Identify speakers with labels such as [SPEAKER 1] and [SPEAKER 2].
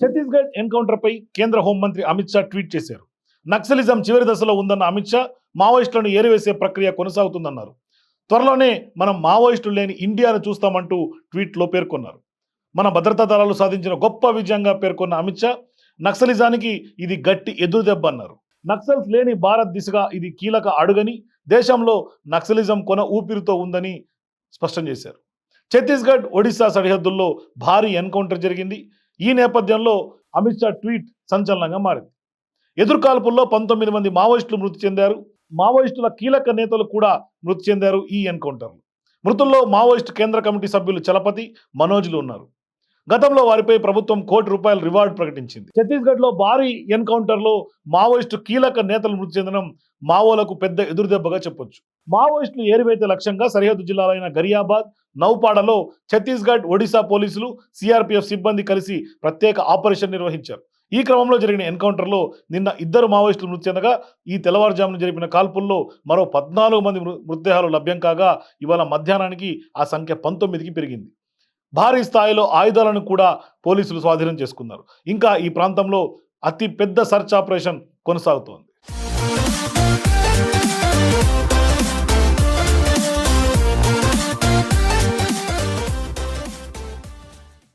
[SPEAKER 1] ఛత్తీస్గఢ్ ఎన్కౌంటర్పై కేంద్ర హోంమంత్రి అమిత్ షా ట్వీట్ చేశారు. నక్సలిజం చివరి దశలో ఉందన్న అమిత్ షా మావోయిస్టులను ఏరివేసే ప్రక్రియ కొనసాగుతుందన్నారు. త్వరలోనే మనం మావోయిస్టులు లేని ఇండియాను చూస్తామంటూ ట్వీట్లో పేర్కొన్నారు. మన భద్రతా దళాలు సాధించిన గొప్ప విజయంగా పేర్కొన్న అమిత్ షా నక్సలిజానికి ఇది గట్టి ఎదురుదెబ్బ అన్నారు. నక్సల్స్ లేని భారత్ దిశగా ఇది కీలక అడుగని దేశంలో నక్సలిజం కొన ఊపిరితో ఉందని స్పష్టం చేశారు. ఛత్తీస్గఢ్ ఒడిశా సరిహద్దుల్లో భారీ ఎన్కౌంటర్ జరిగింది. ఈ నేపథ్యంలో అమిత్ షా ట్వీట్ సంచలనంగా మారింది. ఎదుర్కాల్పుల్లో పంతొమ్మిది మంది మావోయిస్టులు మృతి చెందారు. మావోయిస్టుల కీలక నేతలు కూడా మృతి చెందారు ఈ ఎన్కౌంటర్లు. మృతుల్లో మావోయిస్టు కేంద్ర కమిటీ సభ్యులు చలపతి మనోజ్లు ఉన్నారు. గతంలో వారిపై ప్రభుత్వం కోటి రూపాయల రివార్డు ప్రకటించింది. ఛత్తీస్గఢ్లో భారీ ఎన్కౌంటర్లో మావోయిస్టు కీలక నేతలు మృతి చెందడం మావోలకు పెద్ద ఎదురుదెబ్బగా చెప్పొచ్చు. మావోయిస్టులు ఏరివేత లక్ష్యంగా సరిహద్దు జిల్లాలైన గరియాబాద్ నౌపాడలో ఛత్తీస్గఢ్ ఒడిశా పోలీసులు సిఆర్పిఎఫ్ సిబ్బంది కలిసి ప్రత్యేక ఆపరేషన్ నిర్వహించారు. ఈ క్రమంలో జరిగిన ఎన్కౌంటర్లో నిన్న ఇద్దరు మావోయిస్టులు మృతి చెందగా ఈ తెల్లవారుజామున జరిపిన కాల్పుల్లో మరో పద్నాలుగు మంది మృతదేహాలు లభ్యం కాగా ఇవాళ మధ్యాహ్నానికి ఆ సంఖ్య పంతొమ్మిదికి పెరిగింది. భారీ స్థాయిలో ఆయుధాలను కూడా పోలీసులు స్వాధీనం చేసుకున్నారు. ఇంకా ఈ ప్రాంతంలో అతి పెద్ద సర్చ్ ఆపరేషన్ కొనసాగుతోంది.